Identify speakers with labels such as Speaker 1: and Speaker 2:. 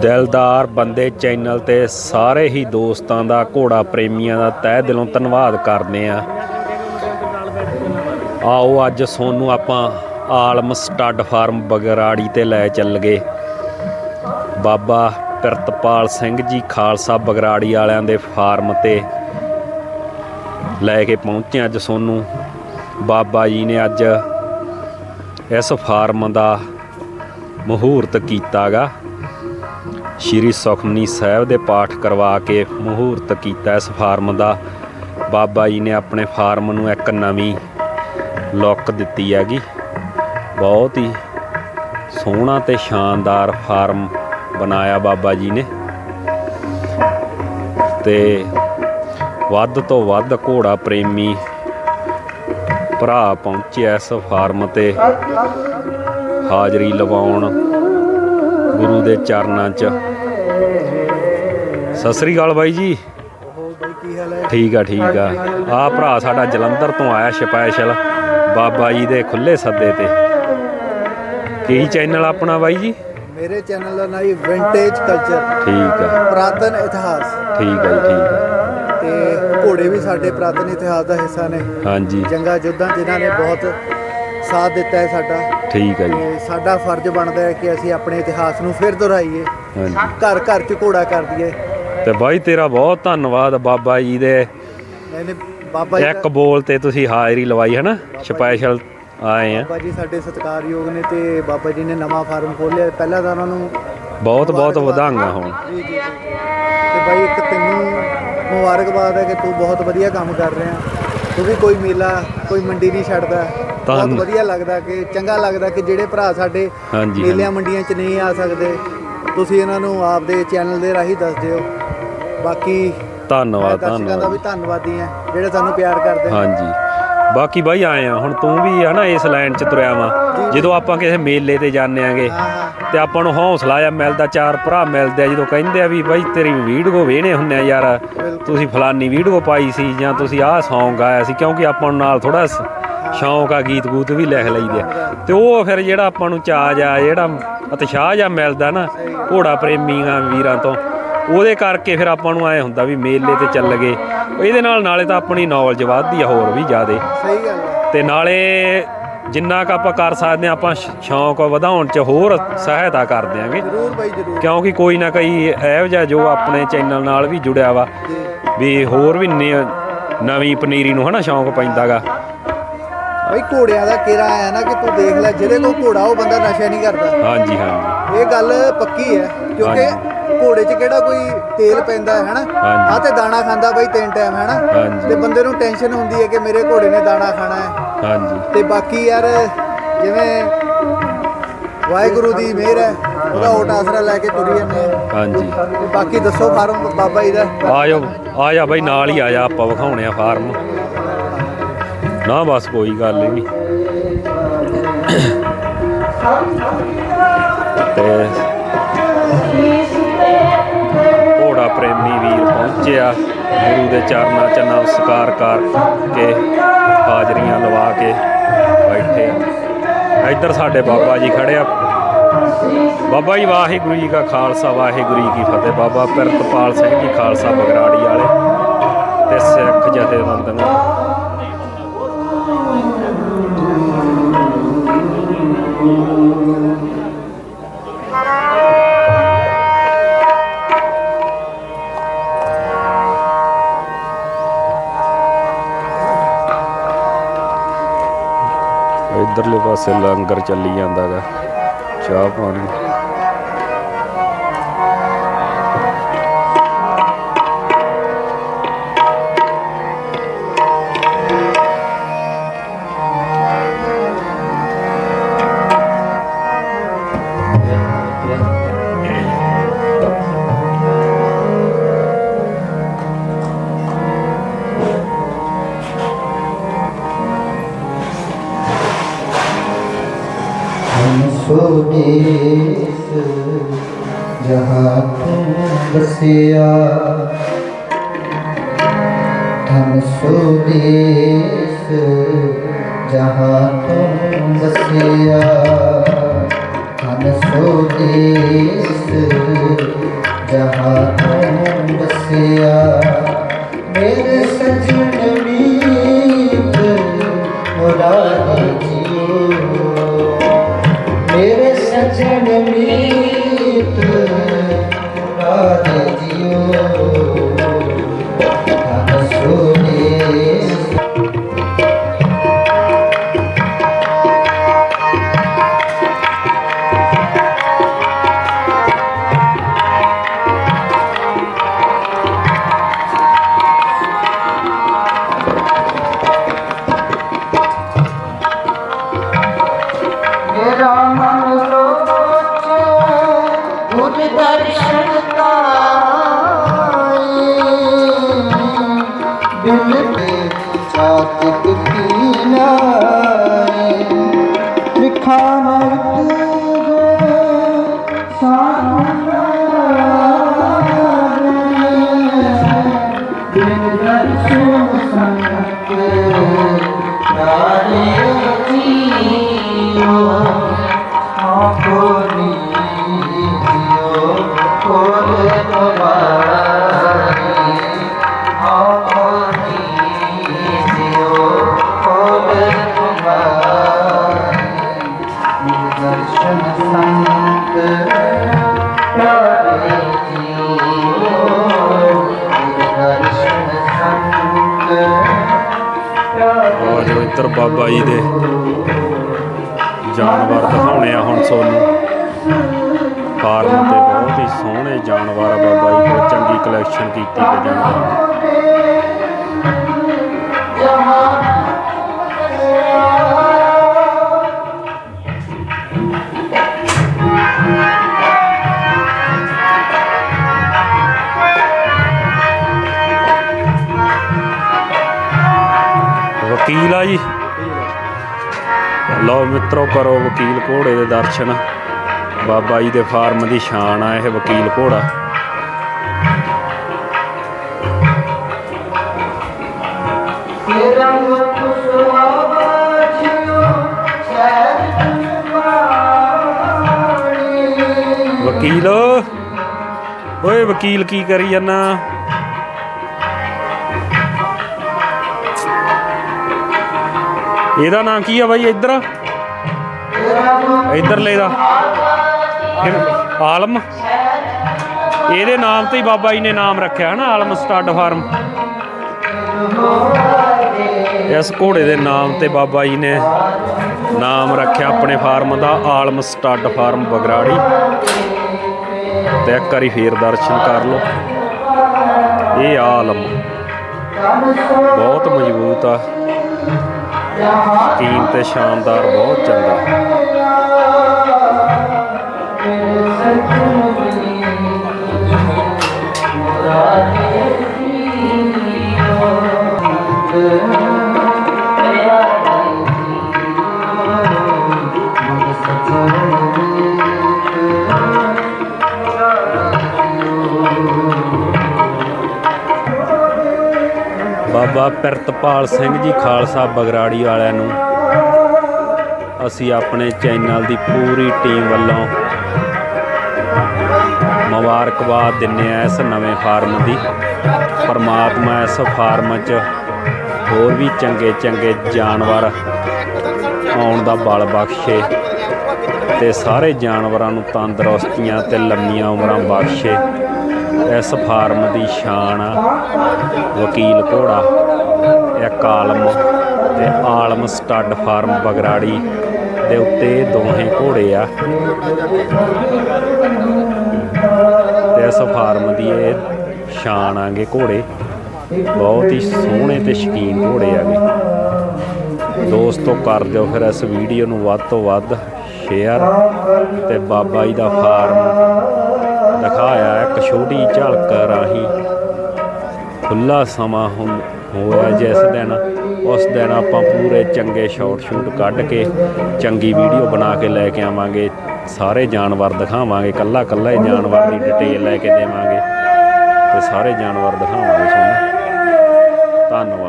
Speaker 1: ਦਿਲਦਾਰ ਬੰਦੇ ਚੈਨਲ ਤੇ ਸਾਰੇ ਹੀ ਦੋਸਤਾਂ ਦਾ ਘੋੜਾ ਪ੍ਰੇਮੀਆਂ ਦਾ ਤਹਿ ਦਿਲੋਂ ਧੰਨਵਾਦ ਕਰਦੇ ਆ ਆਓ ਅੱਜ ਸੋਨੂੰ ਆਪਾਂ ਆਲਮ ਸਟੱਡ ਫਾਰਮ ਬਗਰਾੜੀ ਤੇ ਲੈ ਚੱਲ ਗਏ ਬਾਬਾ ਪਿਰਤਪਾਲ ਸਿੰਘ ਜੀ ਖਾਲਸਾ ਬਗਰਾੜੀ ਵਾਲਿਆਂ ਦੇ ਫਾਰਮ ਤੇ ਲੈ ਕੇ ਪਹੁੰਚੇ ਅੱਜ ਸੋਨੂੰ। ਬਾਬਾ ਜੀ ਨੇ ਅੱਜ ਇਸ ਫਾਰਮ ਦਾ ਮਹੂਰਤ ਕੀਤਾਗਾ। ਸ਼੍ਰੀ ਸੁਖਮਨੀ ਸਾਹਿਬ ਦੇ ਪਾਠ ਕਰਵਾ ਕੇ ਮਹੂਰਤ ਕੀਤਾ ਇਸ ਫਾਰਮ ਦਾ। ਬਾਬਾ ਜੀ ਨੇ ਆਪਣੇ ਫਾਰਮ ਨੂੰ ਇੱਕ ਨਵੀਂ ਲੁੱਕ ਦਿੱਤੀ ਹੈਗੀ। ਬਹੁਤ ਹੀ ਸੋਹਣਾ ਤੇ ਸ਼ਾਨਦਾਰ ਫਾਰਮ ਬਣਾਇਆ ਬਾਬਾ ਜੀ ਨੇ। ਤੇ ਵੱਧ ਤੋਂ ਵੱਧ ਘੋੜਾ ਪ੍ਰੇਮੀ ਭਰਾ ਪਹੁੰਚਿਆ ਇਸ ਫਾਰਮ ਤੇ। ਹਾਜ਼ਰੀ ਲਵਾਉਣ ਗੁਰੂ ਦੇ ਚਰਨਾਂ 'ਚ। ਸਤਿ ਸ੍ਰੀ ਅਕਾਲ ਬਾਈ ਜੀ। ਠੀਕ ਆ ਠੀਕ ਆ। ਆ ਭਰਾ ਸਾਡਾ ਜਲੰਧਰ ਤੋਂ ਆਇਆ ਸਪੈਸ਼ਲ ਬਾਬਾ ਜੀ ਦੇ ਖੁੱਲੇ ਸੱਦੇ ਤੇ। ਕੀ ਚੈਨਲ ਆਪਣਾ ਬਾਈ ਜੀ?
Speaker 2: ਮੇਰੇ ਚੈਨਲ ਦਾ ਨਾਮ ਹੈ ਵਿੰਟੇਜ ਕਲਚਰ
Speaker 1: ਠੀਕ ਆ।
Speaker 2: ਪ੍ਰਾਤਨ ਇਤਿਹਾਸ।
Speaker 1: ਠੀਕ ਆ ਜੀ ਠੀਕ ਆ।
Speaker 2: ਤੇ ਘੋੜੇ ਵੀ ਸਾਡੇ ਪ੍ਰਾਤਨ ਇਤਿਹਾਸ ਦਾ ਹਿੱਸਾ ਨੇ।
Speaker 1: ਹਾਂਜੀ।
Speaker 2: ਜੰਗਾ ਯੁੱਧਾਂ ਜਿਨ੍ਹਾਂ ਨੇ ਬਹੁਤ ਸਾਥ ਦਿੱਤਾ ਹੈ ਸਾਡਾ।
Speaker 1: ਠੀਕ ਆ ਜੀ।
Speaker 2: ਤੇ ਸਾਡਾ ਫਰਜ਼ ਬਣਦਾ ਹੈ ਕਿ ਅਸੀਂ ਆਪਣੇ ਇਤਿਹਾਸ ਨੂੰ ਫਿਰ ਦੁਹਰਾਈਏ।
Speaker 1: ਹਾਂਜੀ।
Speaker 2: ਘਰ ਘਰ ਚ ਘੋੜਾ ਕਰ ਦਈਏ।
Speaker 1: ਤੇ ਬਾਈ ਤੇਰਾ ਬਹੁਤ ਧੰਨਵਾਦ ਬਾਬਾ ਜੀ ਦੇ।
Speaker 2: ਮੈਨੇ ਬਾਬਾ ਜੀ
Speaker 1: ਇੱਕ ਬੋਲ ਤੇ ਤੁਸੀਂ ਹਾਜ਼ਰੀ ਲਵਾਈ ਹੈ ਨਾ? ਸਪੈਸ਼ਲ ਆਏ ਆ।
Speaker 2: ਬਾਬਾ ਜੀ ਸਾਡੇ ਸਤਿਕਾਰਯੋਗ ਨੇ ਤੇ ਬਾਬਾ ਜੀ ਨੇ ਨਵਾਂ ਫਾਰਮ ਖੋਲ੍ਹਿਆ। ਪਹਿਲਾਂ ਤਾਂ ਉਹਨਾਂ ਨੂੰ
Speaker 1: ਬਹੁਤ ਬਹੁਤ ਵਧਾਈਆਂ ਹੋਣ।
Speaker 2: ਜੀ ਜੀ ਜੀ। ਤੇ ਬਾਈ ਇੱਕ ਤੈਨੂੰ ਮੁਬਾਰਕਬਾਦ ਹੈ ਕਿ ਤੂੰ ਬਹੁਤ ਵਧੀਆ ਕੰਮ ਕਰ ਰਿਹਾ। ਤੂੰ ਵੀ ਕੋਈ ਮੇਲਾ ਕੋਈ ਮੰਡੀ ਨਹੀਂ ਛੱਡਦਾ। ਬਹੁਤ
Speaker 1: ਧੰਨ-
Speaker 2: ਵਧੀਆ ਲੱਗਦਾ ਕਿ ਚੰਗਾ ਲੱਗਦਾ ਕਿ ਜਿਹੜੇ ਭਰਾ ਸਾਡੇ
Speaker 1: ਹਾਂਜੀ,
Speaker 2: ਮੇਲਿਆਂ ਮੰਡੀਆਂ 'ਚ ਨਹੀਂ ਆ ਸਕਦੇ ਤੁਸੀਂ ਇਹਨਾਂ ਨੂੰ ਆਪਦੇ ਚੈਨਲ ਦੇ ਰਾਹੀਂ ਦੱਸ ਦਿਓ। ਬਾਕੀ ਮੈਂ
Speaker 1: ਧੰਨਵਾਦ
Speaker 2: ਦਰਸ਼ਕਾਂ ਦਾ
Speaker 1: ਧੰਨਵਾਦ
Speaker 2: ਵੀ ਧੰਨਵਾਦੀ। ਹਾਂ ਜਿਹੜੇ ਸਾਨੂੰ ਪਿਆਰ ਕਰਦੇ ਨੇ।
Speaker 1: ਹਾਂਜੀ। ਬਾਕੀ ਬਾਈ ਆਏ ਆ ਹੁਣ ਤੂੰ ਵੀ ਹਨਾ ਇਸ ਲਾਈਨ 'ਚ ਤੁਰਿਆ ਵਾ। ਜਦੋਂ ਆਪਾਂ ਕਿਸੇ ਮੇਲੇ ਤੇ ਜਾਂਦੇ ਆਂਗੇ
Speaker 2: ਹਾਂ ਹਾਂ।
Speaker 1: ਤੇ ਆਪਾਂ ਨੂੰ ਹੌਸਲਾ ਆ ਮਿਲਦਾ ਚਾਰ ਭਰਾ ਮਿਲਦੇ ਆ ਜਦੋਂ ਕਹਿੰਦੇ ਆ ਵੀ ਬਾਈ ਤੇਰੀ ਵੀਡੀਓ ਵੇਹਣੇ ਹੁੰਨੇ ਆ ਯਾਰ। ਤੁਸੀਂ ਫਲਾਨੀ ਵੀਡੀਓ ਪਾਈ ਸੀ ਜਾਂ ਤੁਸੀਂ ਆਹ Song ਗਾਇਆ ਸੀ ਕਿਉਂਕਿ ਆਪਾਂ ਨੂੰ ਨਾਲ ਥੋੜਾ ਸ਼ੌਂਕ ਆ ਗੀਤ ਗੂਤ ਵੀ ਲਿਖ ਲਈਦੇ ਆ। ਤੇ ਉਹ ਫਿਰ ਜਿਹੜਾ ਆਪਾਂ ਨੂੰ ਚਾਜ ਆ ਜਿਹੜਾ ਉਤਸ਼ਾਹ ਜਾਂ ਮਿਲਦਾ ਨਾ ਘੋੜਾ ਪ੍ਰੇਮੀਆਂ ਵੀਰਾਂ ਤੋਂ ਉਹਦੇ ਕਰਕੇ ਫਿਰ ਆਪਾਂ ਨੂੰ ਐ ਹੁੰਦਾ ਵੀ ਮੇਲੇ ਤੇ ਚੱਲ ਗਏ। ਇਹਦੇ ਨਾਲ ਨਾਲੇ ਤਾਂ ਆਪਣੀ ਨੌਲੇਜ ਵੱਧਦੀ ਆ ਹੋਰ ਵੀ ਜ਼ਿਆਦੇ।
Speaker 2: ਸਹੀ ਗੱਲ ਹੈ
Speaker 1: ਤੇ ਨਾਲੇ ਜਿੰਨਾ ਕ ਆਪਾਂ ਕਰ ਸਕਦੇ ਆ ਆਪਾਂ ਸ਼ੌਂਕ ਵਧਾਉਣ ਚ ਹੋਰ ਸਹਾਇਤਾ ਕਰ ਦਿਆਂਗੇ।
Speaker 2: ਜ਼ਰੂਰ ਬਾਈ ਜ਼ਰੂਰ।
Speaker 1: ਕਿਉਂਕਿ ਕੋਈ ਨਾ ਕੋਈ ਇਹੋ ਜਿਹਾ ਜੋ ਆਪਣੇ ਚੈਨਲ ਨਾਲ ਵੀ ਜੁੜਿਆ ਵਾ ਵੀ ਹੋਰ ਵੀ ਨਵੀਂ ਪਨੀਰੀ ਨੂੰ ਹਨਾ ਸ਼ੌਂਕ ਪੈਂਦਾਗਾ।
Speaker 2: ਬਾਈ ਘੋੜਿਆਂ ਦਾ ਕਿਰਾ ਆਇਆ ਨਾ ਕਿ ਤੂੰ ਦੇਖ ਲੈ ਜਿਹਦੇ ਕੋਲ ਘੋੜਾ ਉਹ ਬੰਦਾ ਨਸ਼ਾ ਨਹੀਂ ਕਰਦਾ।
Speaker 1: ਹਾਂਜੀ ਹਾਂਜੀ।
Speaker 2: ਇਹ ਗੱਲ ਪੱਕੀ ਹੈ ਕਿਉਂਕਿ ਘੋੜੇ 'ਚ ਕਿਹੜਾ ਕੋਈ ਤੇਲ ਪੈਂਦਾ ਹੈ ਹਨਾ। ਆ ਤੇ ਦਾਣਾ ਖਾਂਦਾ ਬਾਈ ਤਿੰਨ ਟਾਈਮ ਹੈਨਾ। ਤੇ ਬੰਦੇ ਨੂੰ ਟੈਨਸ਼ਨ ਹੁੰਦੀ ਹੈ ਕਿ ਮੇਰੇ ਘੋੜੇ ਨੇ ਦਾਣਾ ਖਾਣਾ ਹੈ
Speaker 1: ਹਾਂਜੀ।
Speaker 2: ਤੇ ਬਾਕੀ ਯਾਰ ਜਿਵੇਂ ਵਾਹਿਗੁਰੂ ਦੀ ਮਿਹਰ ਹੈ ਉਹਦਾ ਓਟ ਆਸਰਾ ਲੈ ਕੇ ਤੁਰੀ ਜਾਂਦੇ
Speaker 1: ਹਾਂਜੀ।
Speaker 2: ਤੇ ਬਾਕੀ ਦੱਸੋ ਫਾਰਮ ਬਾਬਾ ਜੀ ਦਾ।
Speaker 1: ਆ ਜਾਓ ਆ ਜਾ ਬਾਈ ਨਾਲ ਹੀ ਆ ਜਾ ਆਪਾਂ ਵਿਖਾਉਣੇ ਆ ਫਾਰਮ। ਨਾ, ਬਸ ਕੋਈ ਗੱਲ ਹੀ ਨਹੀਂ। ਤੇ ਘੋੜਾ ਪ੍ਰੇਮੀ ਵੀਰ ਪਹੁੰਚਿਆ। ਗੁਰੂ ਦੇ ਚਰਨਾਂ 'ਚ ਨਮਸਕਾਰ ਕਰਕੇ ਹਾਜ਼ਰੀਆਂ ਲਵਾ ਕੇ ਬੈਠੇ। ਇੱਧਰ ਸਾਡੇ ਬਾਬਾ ਜੀ ਖੜੇ ਆ। ਬਾਬਾ ਜੀ, ਵਾਹਿਗੁਰੂ ਜੀ ਕਾ ਖਾਲਸਾ, ਵਾਹਿਗੁਰੂ ਜੀ ਕੀ ਫਤਿਹ। ਬਾਬਾ ਪਿਰਤਪਾਲ ਸਿੰਘ ਜੀ, ਖਾਲਸਾ ਬਗਰਾੜੀ ਵਾਲੇ ਤੇ ਸਿੱਖ ਜਥੇਬੰਦ ਇਧਰਲੇ ਪਾਸੇ ਲੰਗਰ ਚੱਲੀ ਜਾਂਦਾਗਾ ਚਾਹ ਪਾਣੀ।
Speaker 3: ਸੁਮੇਸ ਜਹਾਂ ਤੂੰ ਬਸਿਆ ਧਨ ਸੁਦੇਸ ਜਹਾਂ ਤੂੰ ਬਸਿਆ ਧਨ ਸੁਦੇਸ ਜਹਾਂ ਤੂੰ ਬਸਿਆ ਮੇਰੇ ਸਜਣ ਮੀਤ, ਮੁਰਾਦ ਜੀ ਮੇਰੇ
Speaker 1: साथ किनारे लिखा ਬਾਬਾ ਜੀ ਦੇ ਜਾਨਵਰ ਦਿਖਾਉਣੇ ਆ ਹੁਣ ਸੋਨੂੰ। ਫਾਰਮ ਤੇ ਬਹੁਤ ਹੀ ਸੋਹਣੇ ਜਾਨਵਰ ਆ ਬਾਬਾ ਜੀ। ਕੋਲ ਚੰਗੀ ਕਲੈਕਸ਼ਨ ਕੀਤੀ ਤੇ ਜਾਨਵਰ। ਵਕੀਲ ਆ ਜੀ। ਲਓ ਮਿੱਤਰੋ ਕਰੋ ਵਕੀਲ ਘੋੜੇ ਦੇ ਦਰਸ਼ਨ। ਬਾਬਾ ਜੀ ਦੇ ਫਾਰਮ ਦੀ ਸ਼ਾਨ ਆ ਇਹ ਵਕੀਲ ਘੋੜਾ।
Speaker 3: ਤੇਰਾ ਸਹਿਜ
Speaker 1: ਵਕੀਲ ਓਏ ਵਕੀਲ ਕੀ ਕਰੀ ਜਾਂਦਾ ਇਹਦਾ ਨਾਮ ਕੀ ਆ ਬਾਈ ਇੱਧਰ? ਇੱਧਰਲੇ ਦਾ ਇਹ ਆਲਮ। ਇਹਦੇ ਨਾਮ ਤੇ ਹੀ ਬਾਬਾ ਜੀ ਨੇ ਨਾਮ ਰੱਖਿਆ ਹੈ ਨਾ ਆਲਮ ਸਟੱਡ ਫਾਰਮ। ਇਸ ਘੋੜੇ ਦੇ ਨਾਮ ਤੇ ਬਾਬਾ ਜੀ ਨੇ ਨਾਮ ਰੱਖਿਆ ਆਪਣੇ ਫਾਰਮ ਦਾ, ਆਲਮ ਸਟੱਡ ਫਾਰਮ ਬਗਰਾੜੀ। ਤੇ ਇੱਕ ਵਾਰੀ ਫੇਰ ਦਰਸ਼ਨ ਕਰ ਲਓ। ਇਹ ਆਲਮ। ਬਹੁਤ ਮਜ਼ਬੂਤ ਆ। ਕੀਮ ਤੇ ਸ਼ਾਨਦਾਰ ਬਹੁਤ ਚੰਗਾ। ਸਤਪਾਲ ਸਿੰਘ ਜੀ ਖਾਲਸਾ ਬਗਰਾੜੀ ਵਾਲਿਆਂ ਨੂੰ ਅਸੀਂ ਆਪਣੇ ਚੈਨਲ ਦੀ ਪੂਰੀ ਟੀਮ ਵੱਲੋਂ ਮੁਬਾਰਕਬਾਦ ਦਿੰਨੇ ਆ ਇਸ ਨਵੇਂ ਫਾਰਮ ਦੀ। ਪਰਮਾਤਮਾ ਇਸ ਫਾਰਮ 'ਚ ਹੋਰ ਵੀ ਚੰਗੇ ਚੰਗੇ ਜਾਨਵਰ ਆਉਣ ਦਾ ਬਲ ਬਖਸ਼ੇ ਤੇ ਸਾਰੇ ਜਾਨਵਰਾਂ ਨੂੰ ਤੰਦਰੁਸਤੀਆਂ ਤੇ ਲੰਮੀਆਂ ਉਮਰਾਂ ਬਖਸ਼ੇ। ਇਸ ਫਾਰਮ ਦੀ ਸ਼ਾਨ ਆ। ਵਕੀਲ ਘੋੜਾ। ਇੱਕ ਆਲਮ ਤੇ ਆਲਮ ਸਟੱਡ ਫਾਰਮ ਬਗਰਾੜੀ ਦੇ ਉੱਤੇ ਦੋਹੇ ਘੋੜੇ ਆ। ਤੇ ਇਸ ਫਾਰਮ ਦੀ ਇਹ ਸ਼ਾਨ ਆਗੇ ਘੋੜੇ। ਬਹੁਤ ਹੀ ਸੋਹਣੇ ਤੇ ਸ਼ਕੀਨ ਘੋੜੇ ਆਗੇ। ਦੋਸਤੋ, ਕਰ ਦਿਓ ਫਿਰ ਇਸ ਵੀਡੀਓ ਨੂੰ ਵੱਧ ਤੋਂ ਵੱਧ ਸ਼ੇਅਰ ਤੇ ਬਾਬਾ ਜੀ ਦਾ ਫਾਰਮ ਦਿਖਾਇਆ। ਇੱਕ ਛੋਟੀ ਝਲਕ ਰਾਹੀਂ ਖੁੱਲਾ ਸਮਾਂ ਹੁਣ ਹੋਇਆ ਜਿਸ ਦਿਨ, ਉਸ ਦਿਨ ਆਪਾਂ ਪੂਰੇ ਚੰਗੇ ਸ਼ਾਟ ਸ਼ੂਟ ਕੱਢ ਕੇ ਚੰਗੀ ਵੀਡੀਓ ਬਣਾ ਕੇ ਲੈ ਕੇ ਆਵਾਂਗੇ, ਸਾਰੇ ਜਾਨਵਰ ਦਿਖਾਵਾਂਗੇ, ਕੱਲਾ ਕੱਲਾ ਹੀ ਜਾਨਵਰ ਦੀ ਡਿਟੇਲ ਲੈ ਕੇ ਦੇਵਾਂਗੇ, ਤੇ ਸਾਰੇ ਜਾਨਵਰ ਦਿਖਾਵਾਂਗੇ ਤੁਹਾਨੂੰ। ਧੰਨਵਾਦ।